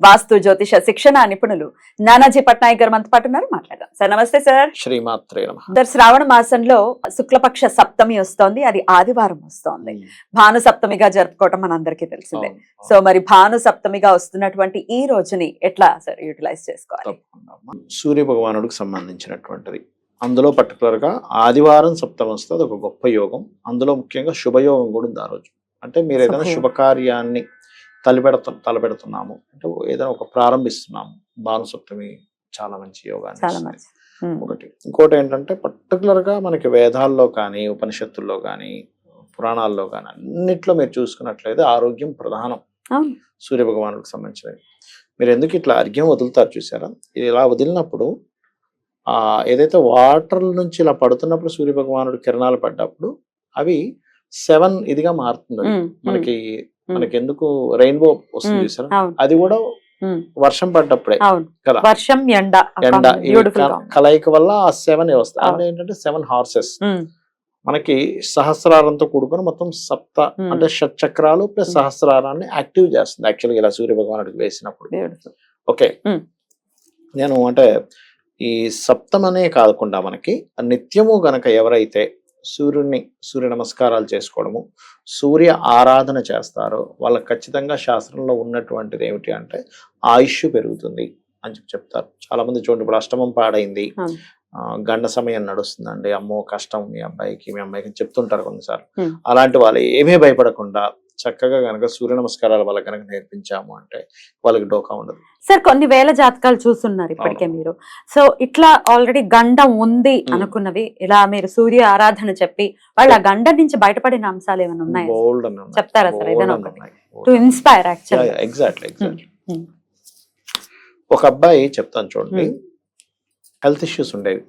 వాస్తు జ్యోతిష శిక్షణ నిపుణులు నానాజీ పట్నాయక్ గారు మనతో పాటు ఉన్నారు. మాట్లాడదాం. సార్ నమస్తే సార్. శ్రీమాత్రే సార్ శ్రావణ మాసంలో శుక్లపక్ష సప్తమి వస్తోంది. అది ఆదివారం వస్తోంది. భాను సప్తమిగా జరుపుకోవటం మనందరికీ తెలిసిందే. సో మరి భాను సప్తమిగా వస్తున్నటువంటి ఈ రోజుని ఎట్లా సార్ యూటిలైజ్ చేసుకోవాలి? సూర్య భగవానుడికి సంబంధించినటువంటిది. అందులో పర్టికులర్గా ఆదివారం సప్తమి వస్తే అది ఒక గొప్ప యోగం. అందులో ముఖ్యంగా శుభయోగం కూడా ఉంది ఆ రోజు. అంటే మీరు ఏదైనా. శుభకార్యాన్ని తలపెడత తలపెడుతున్నాము. అంటే ఏదైనా ఒక ప్రారంభిస్తున్నాము. భాను సప్తమి చాలా మంచి యోగాన్ని ఉమ్, ఒకటి. ఇంకోటి ఏంటంటే పర్టికులర్గా మనకి వేదాల్లో కానీ ఉపనిషత్తుల్లో కానీ పురాణాల్లో కానీ అన్నిట్లో మీరు చూసుకున్నట్లయితే ఆరోగ్యం ప్రధానం. సూర్య భగవానుడికి సంబంధించినవి. మీరు ఎందుకు ఇట్లా అర్ఘ్యం వదులుతారు చూసారా? ఇది ఇలా వదిలినప్పుడు ఆ ఏదైతే వాటర్ నుంచి ఇలా పడుతున్నప్పుడు సూర్య భగవానుడు కిరణాలు పడ్డప్పుడు అవి సెవెన్ ఇదిగా మారుతుంది మనకి. మనకి ఎందుకు రెయిన్బో వస్తుంది అవును. అది కూడా వర్షం పడ్డప్పుడే కదా? వర్షం ఎండ ఎండ కలయిక వల్ల ఆ సెవెన్ వస్తాయి. ఏంటంటే సెవెన్ హార్సెస్ మనకి సహస్రారంతో కూడుకొని మొత్తం సప్త. అంటే షట్ చక్రాలు ప్లస్. సహస్రారాన్ని యాక్టివ్ చేస్తుంది. యాక్చువల్గా ఇలా సూర్య భగవానుడికి వేసినప్పుడు. ఓకే. నేను అంటే ఈ సప్తమనే కాకుండా మనకి నిత్యము గనక ఎవరైతే సూర్యుడిని సూర్య నమస్కారాలు చేసుకోవడము. సూర్య ఆరాధన చేస్తారో వాళ్ళకి ఖచ్చితంగా శాస్త్రంలో ఉన్నటువంటిది ఏమిటి అంటే ఆయుష్ పెరుగుతుంది అని చెప్పి చెప్తారు. చాలా మంది చూడండి ఇప్పుడు అష్టమం పాడైంది. గండ సమయం నడుస్తుందండి. అమ్మో కష్టం మీ అబ్బాయికి మీ అమ్మాయికి చెప్తుంటారు కొన్నిసార్లు. అలాంటి వాళ్ళు ఏమీ భయపడకుండా చక్కగా గనక సూర్య నమస్కారాలు వాళ్ళకి కనుక నేర్పించాము అంటే వాళ్ళకి డోకా ఉండదు సార్ కొన్ని వేల జాతకాలు చూస్తున్నారు ఇప్పటికే. మీరు సో ఇట్లా ఆల్రెడీ గండం ఉంది. అనుకున్నవి ఇలా మీరు సూర్య ఆరాధన చెప్పి వాళ్ళ ఆ గండం నుంచి బయటపడిన అంశాలు ఏమైనా ఉన్నాయా. చెప్తారా సార్? ఏదైనా. To inspire exactly. ఒక అబ్బాయి చెప్తాను చూడండి. హెల్త్ ఇష్యూస్ ఉండేవి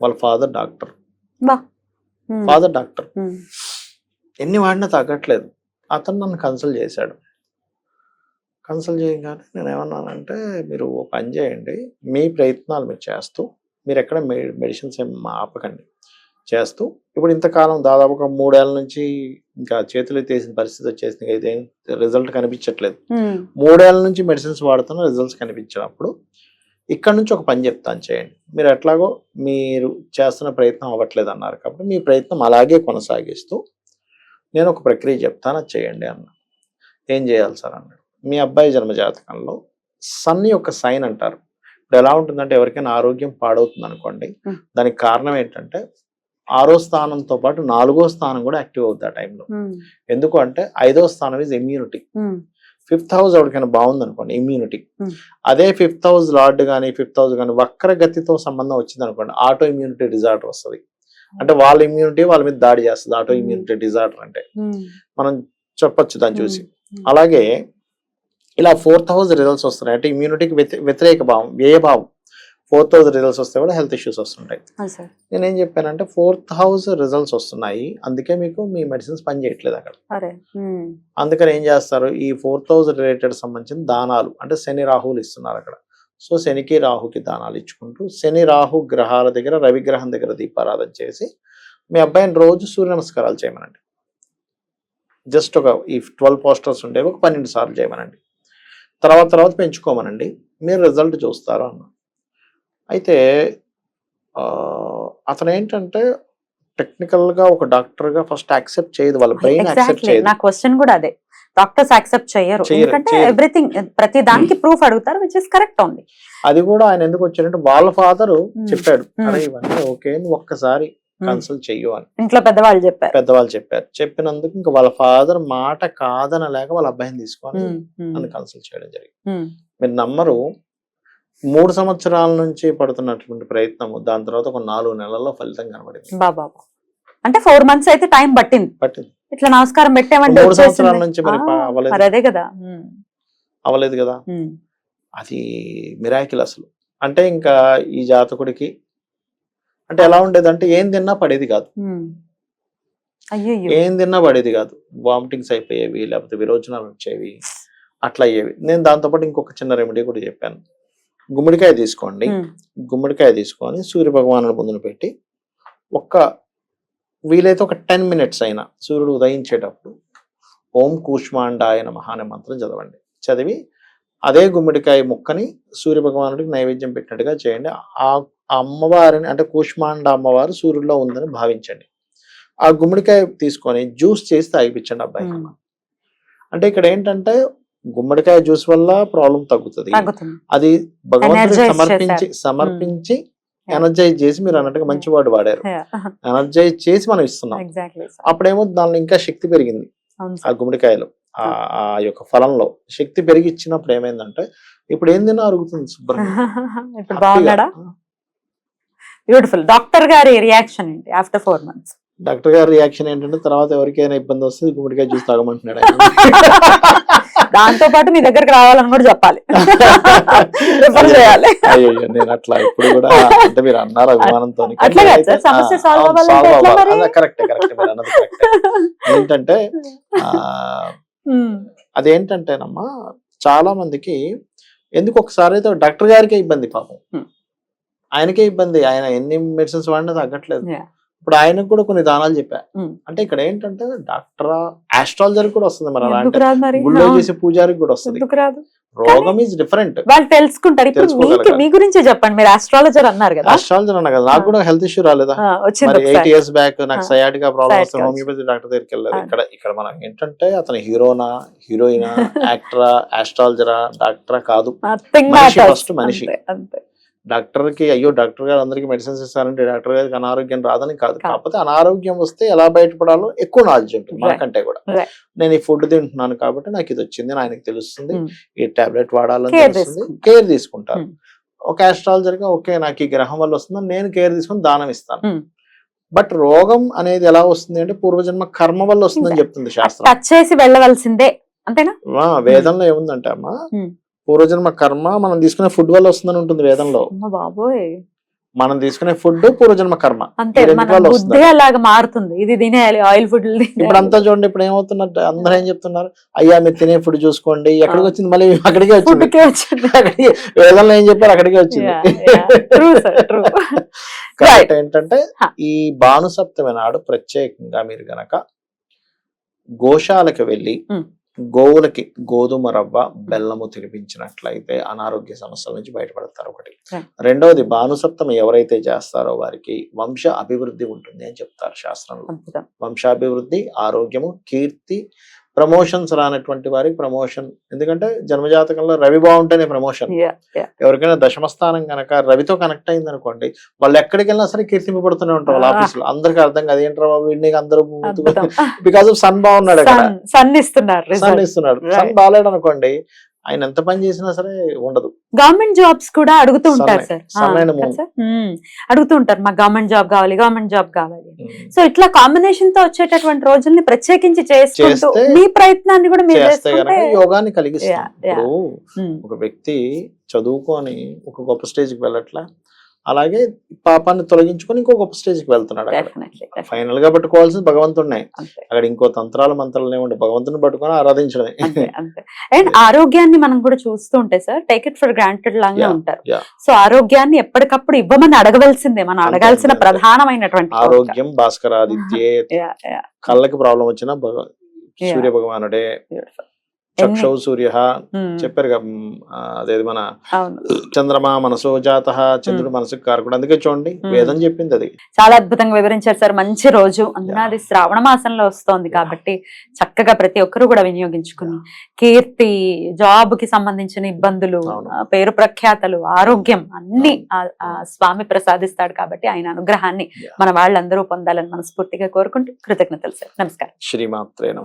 వాళ్ళ ఫాదర్ డాక్టర్ బా ఫాదర్ డాక్టర్ ఎన్ని వాడినా తగ్గట్లేదు అతను నన్ను కన్సల్ట్ చేశాడు. కన్సల్ట్ చేయగానే నేను ఏమన్నానంటే మీరు పని చేయండి. మీ ప్రయత్నాలు మీరు చేస్తూ మీరు ఎక్కడ మెడిసిన్స్ ఏం ఆపకండి. చేస్తూ ఇప్పుడు ఇంతకాలం దాదాపు ఒక మూడేళ్ళ నుంచి ఇంకా చేతులు ఎత్తేసిన పరిస్థితి వచ్చేసింది అయితే రిజల్ట్ కనిపించట్లేదు. మూడేళ్ళ నుంచి మెడిసిన్స్ వాడుతున్న రిజల్ట్స్ కనిపించినప్పుడు ఇక్కడ నుంచి ఒక పని చెప్తాను చేయండి. మీరు ఎట్లాగో మీరు చేస్తున్న ప్రయత్నం అవ్వట్లేదు అన్నారు కాబట్టి మీ ప్రయత్నం అలాగే కొనసాగిస్తూ నేను ఒక ప్రక్రియ చెప్తాను అది చేయండి అన్న. ఏం చేయాలి సార్ అన్నాడు. మీ అబ్బాయి జన్మజాతకంలో సన్ యొక్క సైన్ అంటారు. ఇప్పుడు ఎలా ఉంటుందంటే ఎవరికైనా ఆరోగ్యం పాడవుతుంది అనుకోండి. దానికి కారణం ఏంటంటే ఆరో స్థానంతో పాటు నాలుగో స్థానం కూడా యాక్టివ్ అవుతుంది ఆ టైంలో. ఎందుకు అంటే ఐదో స్థానం ఇస్ ఇమ్యూనిటీ ఫిఫ్త్ హౌస్ ఎవరికైనా బాగుంది అనుకోండి ఇమ్యూనిటీ. అదే ఫిఫ్త్ హౌస్ లార్డ్ కానీ ఫిఫ్త్ హౌస్ కానీ వక్ర గతితో సంబంధం వచ్చింది అనుకోండి ఆటో ఇమ్యూనిటీ డిజార్డర్ వస్తుంది. అంటే వాళ్ళ ఇమ్యూనిటీ వాళ్ళ మీద దాడి చేస్తుంది ఆటో. ఇమ్యూనిటీ డిజార్డర్ అంటే. మనం చెప్పొచ్చు దాన్ని చూసి. అలాగే ఇలా ఫోర్త్ హౌస్ రిజల్ట్స్ వస్తున్నాయి. అంటే ఇమ్యూనిటీకి వ్యతిరేక భావం వ్యయ భావం. ఫోర్త్ హౌస్ రిజల్ట్స్ వస్తే కూడా హెల్త్ ఇష్యూస్ వస్తుంటాయి. నేనేం చెప్పానంటే ఫోర్త్ హౌస్ రిజల్ట్స్ వస్తున్నాయి. అందుకే మీకు మీ మెడిసిన్స్ పని చేయట్లేదు అక్కడ. అందుకని ఏం చేస్తారు? ఈ ఫోర్త్ హౌస్ రిలేటెడ్ సంబంధించిన దానాలు అంటే శని రాహువులు ఇస్తున్నారు అక్కడ. సో శనికి రాహుకి దానాలు ఇచ్చుకుంటూ శని రాహు గ్రహాల దగ్గర రవి గ్రహం దగ్గర దీపారాధన చేసి మీ అబ్బాయిని రోజు సూర్య నమస్కారాలు చేయమనండి. జస్ట్ ఒక ఈ ట్వెల్వ్ పోస్టర్స్ ఉండేవి ఒక పన్నెండు సార్లు చేయమనండి. తర్వాత తర్వాత పెంచుకోమనండి. మీరు రిజల్ట్ చూస్తారు అన్న. అయితే ఆ, అతను ఏంటంటే టెక్నికల్గా ఒక డాక్టర్గా ఫస్ట్ యాక్సెప్ట్ చేయదు వాళ్ళ బ్రెయిన్ యాక్సెప్ట్ చేయదు. నా క్వశ్చన్ కూడా అదే. డాక్టర్స్ యాక్సెప్ట్ చేయరు. ఎందుకంటే. ఎవ్రీథింగ్ ప్రతి దానికి ప్రూఫ్ అడుగుతారు విచ్ ఇస్ కరెక్ట్ ఉంది అది కూడా ఆయన ఎందుకు వచ్చాడంటే వాళ్ళ ఫాదర్ Hmm. చెప్పాడు. Hmm. అరే ఇవన్నీ ఓకే ఒక్కసారి కన్సల్ట్ చెయ్యు అని. ఇంట్లో పెద్దవాళ్ళు చెప్పారు. పెద్దవాళ్ళు చెప్పారు. చెప్పినందుకు ఇంకా వాళ్ళ ఫాదర్ మాట కాదనలేక వాళ్ళ అబ్బాయిని తీసుకొని నన్ను కన్సల్ట్ చేయడం జరిగింది. మీరు నమ్మరు మూడు సంవత్సరాల నుంచి పడుతున్నటువంటి ప్రయత్నము దాని తర్వాత ఒక నాలుగు నెలల్లో ఫలితం కనబడింది. బాబా అంటే ఫోర్ మంత్స్ అయితే టైం పట్టింది. పట్టింది. ఇట్లా నమస్కారం పెట్టామంటే మూడు. సంవత్సరాల నుంచి మరి అదే కదా. ఉమ్, అవ్వలేదు కదా. అది మిరాకిల్ అసలు. అంటే ఇంకా ఈ జాతకుడికి అంటే ఎలా ఉండేది అంటే ఏం తిన్నా పడేది కాదు. ఏం తిన్నా పడేది కాదు. వామిటింగ్స్ అయిపోయేవి లేకపోతే విరోచనాలు వచ్చేవి అట్లా అయ్యేవి. నేను దాంతోపాటు ఇంకొక చిన్న రెమెడీ కూడా చెప్పాను. గుమ్మడికాయ తీసుకోండి. గుమ్మడికాయ తీసుకొని సూర్య భగవానుడి ముందున పెట్టి ఒక్క వీలైతే ఒక టెన్ మినిట్స్ అయినా సూర్యుడు ఉదయించేటప్పుడు ఓం కూష్మాండాయ నమః అనే మంత్రం చదవండి. చదివి అదే గుమ్మడికాయ ముక్కని సూర్య భగవానుడికి నైవేద్యం పెట్టినట్టుగా చేయండి. ఆ అమ్మవారిని అంటే కూష్మాండ అమ్మవారు సూర్యుడిలో ఉందని భావించండి. ఆ గుమ్మడికాయ తీసుకొని జ్యూస్ చేసి తాగిపించండి అబ్బాయి. అంటే ఇక్కడ ఏంటంటే గుమ్మడికాయ జ్యూస్ వల్ల ప్రాబ్లం తగ్గుతుంది. అది భగవంతుడికి సమర్పించి సమర్పించి ఎనర్జైజ్ చేసి మీరు అన్నట్టుగా మంచి వర్డ్ వాడారు. ఎనర్జైజ్ చేసి మనం ఇస్తున్నాం. అప్పుడేమో దానిలో ఇంకా శక్తి పెరిగింది. ఆ గుమ్మడికాయలో ఆ యొక్క ఫలంలో శక్తి పెరిగి ఇచ్చినప్పుడు ఏమైందంటే ఇప్పుడు ఏం తిన్నా అరుగుతుంది శుభ్రంగా. బ్యూటిఫుల్ డాక్టర్ గారి రియాక్షన్ ఏంటి ఆఫ్టర్ ఫోర్ మంత్స్ డాక్టర్ గారి రియాక్షన్ ఏంటంటే తర్వాత ఎవరికైనా ఇబ్బంది వస్తే గుమ్మడికాయ జ్యూస్ తాగమంటున్నాడు దాంతో పాటు మీ దగ్గరికి రావాలని కూడా చెప్పాలి. రిఫర్ చేయాలి. అయ్యో నేను అట్లా ఇప్పుడు కూడా అంటే మీరు అన్నారు అభిమానంతో అట్లా సమస్య? కరెక్ట్ కరెక్ట్ మీరు? అన్నది కరెక్ట్ ఏంటంటే అదేంటంటేనమ్మా చాలా మందికి ఎందుకు ఒకసారి అయితే డాక్టర్ గారికే ఇబ్బంది పాపం. ఆయనకే ఇబ్బంది. ఆయన ఎన్ని మెడిసిన్స్ వాడినా తగ్గట్లేదు. ఇప్పుడు ఆయనకు కూడా కొన్ని దానాలు చెప్పా. అంటే ఇక్కడ ఏంటంటే డాక్టర్ ఆస్ట్రాలజర్ కూడా వస్తుంది మరి మరి? గుళ్ళో చేసే పూజారికి కూడా వస్తుంది. రోగం ఈజ్ డిఫరెంట్ వాళ్ళు తెలుసుకుంటారు. ఇప్పుడు. మీ గురించే చెప్పండి. మీరు ఆస్ట్రాలజర్ అన్నారు కదా. ఆస్ట్రాలజర్ అన్న కదా. నాకు కూడా హెల్త్ ఇష్యూ రాలేదా? మరి ఎయిట్ ఇయర్స్ బ్యాక్ నాకు. సయాటికా ప్రాబ్లమ్ వస్తే Sciatica హోమియోపతి డాక్టర్ దగ్గరికి వెళ్ళలేదు. ఇక్కడ ఇక్కడ మనం ఏంటంటే అతను హీరోనా హీరోయినా యాక్టరా ఆస్ట్రాలజరా డాక్టరా కాదు. Nothing మనిషి matters. first మనిషి. అంతే, అంతే డాక్టర్కి అయ్యో డాక్టర్ గారు అందరికి మెడిసిన్స్ ఇస్తారంటే డాక్టర్ గారికి అనారోగ్యం రాదని కాదు. కాకపోతే అనారోగ్యం వస్తే ఎలా బయటపడాలో ఎక్కువ నాలెడ్జ్ ఉంటుంది. మనకంటే కూడా. నేను ఈ ఫుడ్ తింటున్నాను కాబట్టి నాకు ఇది వచ్చింది ఆయనకి తెలుస్తుంది Hmm. ఈ టాబ్లెట్ వాడాలని తెలుస్తుంది. కేర్ తీసుకుంటారు Hmm. ఒక ఆస్ట్రాలజర్గా ఓకే నాకు ఈ గ్రహం వల్ల వస్తుందని నేను కేర్ తీసుకుని దానం ఇస్తాను Hmm. బట్ రోగం అనేది ఎలా వస్తుంది అంటే పూర్వజన్మ కర్మ వల్ల వస్తుందని చెప్తుంది శాస్త్రం టచ్ చేసి వెళ్ళవలసిందే అంతేనా వేదంలో ఏముందంటే అమ్మా. పూర్వజన్మ కర్మ మనం తీసుకునే ఫుడ్ వల్ల వస్తుందని ఉంటుంది వేదంలో. బాబోయ్. మనం తీసుకునే ఫుడ్ పూర్వజన్మ కర్మ. అంతే బుద్ధి అలాగా మారుతుంది. ఇది తినేయాలి ఆయిల్ ఫుడ్ ఇప్పుడు అంతా చూడండి ఇప్పుడు ఏమవుతున్నట్టు అందరూ ఏం చెప్తున్నారు? అయ్యా మీరు తినే ఫుడ్ చూసుకోండి. ఎక్కడికి వచ్చింది? మళ్ళీ అక్కడికే వచ్చింది. వేదంలో ఏం చెప్పారు? అక్కడికే వచ్చింది. కాబట్టి ఏంటంటే. ఈ భానుసప్తమి నాడు ప్రత్యేకంగా మీరు గనక గోశాలకు వెళ్ళి. గోవులకి గోధుమ రవ్వ బెల్లము తినిపించినట్లయితే అనారోగ్య సమస్యల నుంచి బయటపడతారు ఒకటి. రెండవది భానుసప్తమి ఎవరైతే చేస్తారో వారికి వంశ అభివృద్ధి ఉంటుంది అని చెప్తారు శాస్త్రంలో. వంశాభివృద్ధి ఆరోగ్యము కీర్తి ప్రమోషన్స్ రానటువంటి వారికి ప్రమోషన్ ఎందుకంటే జన్మజాతకంలో రవి బాగుంటేనే ప్రమోషన్. ఎవరికైనా దశమస్థానం కనుక రవితో కనెక్ట్ అయింది అనుకోండి వాళ్ళు ఎక్కడికి వెళ్ళినా సరే కీర్తింపబడుతూనే ఉంటారు వాళ్ళ Ah. ఆఫీస్లో అందరికి అర్థం కాదు ఏంట్రా బాబు వీడిని అందరూ బికాస్ ఆఫ్ సన్ బాగున్నాడు సన్ సన్ ఇస్తున్నారు సన్. ఇస్తున్నాడు సన్. బాగాలేడు అనుకోండి ఆయన ఎంత పని చేసినా సరే ఉండదు. గవర్నమెంట్ జాబ్స్ కూడా అడుగుతూ ఉంటారు సార్. అడుగుతూ ఉంటారు మాకు గవర్నమెంట్ జాబ్ కావాలి గవర్నమెంట్ జాబ్ కావాలి. సో ఇట్లా కాంబినేషన్తో వచ్చేటటువంటి రోజుల్ని ప్రత్యేకించి చేస్తే- మీ ప్రయత్నాన్ని కూడా మీరు చేస్తే యోగాన్ని కలిగిస్తాం Yeah, yeah. ఇప్పుడు ఉమ్, ఒక వ్యక్తి చదువుకొని ఒక గొప్ప స్టేజ్కి వెళ్ళట్లా అలాగే పాపాన్ని తొలగించుకొని ఇంకో గొప్ప స్టేజ్కి వెళ్తున్నాడు. ఫైనల్గా పట్టుకోవాల్సింది భగవంతుడినే అక్కడ ఇంకో తంత్రాల మంత్రాలు ఏముండే భగవంతుని పట్టుకొని ఆరాధించడమే అండ్ ఆరోగ్యాన్ని మనం కూడా చూస్తూ ఉంటే sir take it for granted లాగా ఉంటారు. సో ఆరోగ్యాన్ని ఎప్పటికప్పుడు ఇవ్వమని అడగవలసిందే మనం అడగాల్సిన. ప్రధానమైనటువంటి. ఆరోగ్యం భాస్కరాదిత్యే కళ్ళకి ప్రాబ్లం వచ్చినా. సూర్య భగవానుడే. చక్షౌ సూర్య చెప్పారు అదేది మన చంద్రమా మనసో జాత చంద్రుడు మనసుకు కారకుడు. అందుకే చూడండి. వేదం చెప్పింది అది. చాలా అద్భుతంగా వివరించారు సార్. మంచి రోజు. అందున అది శ్రావణ మాసంలో వస్తోంది కాబట్టి చక్కగా ప్రతి ఒక్కరు కూడా వినియోగించుకుని కీర్తి జాబ్కి సంబంధించిన ఇబ్బందులు పేరు ప్రఖ్యాతలు ఆరోగ్యం అన్ని స్వామి ప్రసాదిస్తాడు కాబట్టి ఆయన అనుగ్రహాన్ని. మన వాళ్ళందరూ పొందాలని మనస్ఫూర్తిగా కోరుకుంటూ కృతజ్ఞతలు సార్. నమస్కారం. శ్రీమాత్రేన